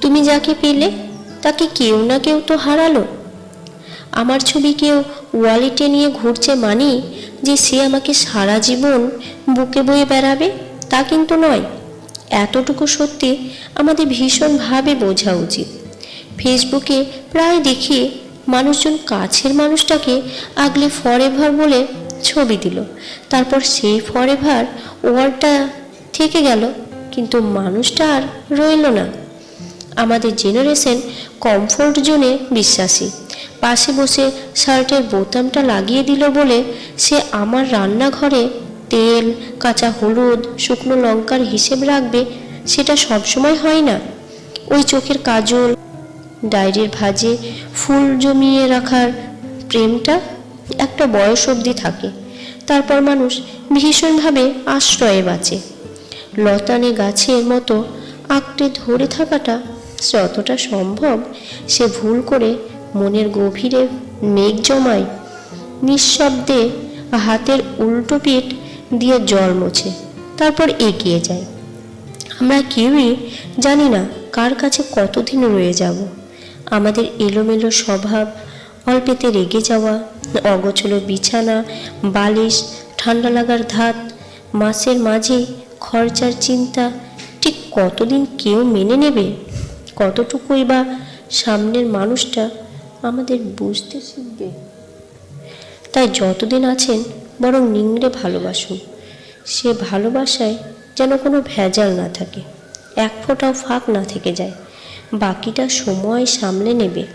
তুমি যাকে পেলে, তাকে কেউ না কেউ তো হারালো। আমার ছবি কেউ ওয়ালেটে নিয়ে ঘুরছে মানি যে সে আমাকে সারা জীবন বুকে বয়ে বেড়াবে, তা কিন্তু নয়। এতটুকু সত্যি আমাদের ভীষণভাবে বোঝা উচিত। ফেসবুকে প্রায় দেখি মানুষজন কাছের মানুষটাকে আগলে ফরএভার বলে ছবি দিল। তারপর সেই ফরএভার ওয়ার্ডটা থেকে গেল, কিন্তু মানুষটা আর রইল না। আমাদের জেনারেশন কমফোর্ট জোনে বিশ্বাসী। পাশে বসে শার্টের বোতামটা লাগিয়ে দিল বলে সে আমার রান্নাঘরে তেল, কাঁচা হলুদ, শুকনো লঙ্কার হিসেব রাখবে, সেটা সবসময় হয় না। ওই চোখের কাজল, ডায়েরির ভাজে ফুল জমিয়ে রাখার প্রেমটা একটা বয়স অবধি থাকে। তারপর মানুষ ভীষণভাবে আশ্রয়ে বাঁচে। লতানে গাছের মতো আঁকড়ে ধরে থাকাটা যতটা সম্ভব সে ভুল করে মনের গভীরে মেঘ জমায়, নিঃশব্দে হাতের উল্টো পিঠ দিয়ে জল মোছে, তারপর এগিয়ে যায়। আমরা কেউই জানি না কার কাছে কতদিন রয়ে যাব। আমাদের এলোমেলো স্বভাব, অল্পেতে রেগে যাওয়া, অগোছলো বিছানা, বালিশ, ঠান্ডা লাগার ধাত, মাসের মাঝে খরচার চিন্তা, ঠিক কতদিন কেউ মেনে নেবে? কতটুকুই বা সামনের মানুষটা আমাদের বুঝতে শিখবে? তাই যতদিন আছেন, বরং নিংড়ে ভালোবাসুন। সে ভালোবাসায় যেন কোনো ভেজাল না থাকে। এক ফোঁটাও ফাঁক না থেকে যায়। বাকিটা সময় সামলে নেবে।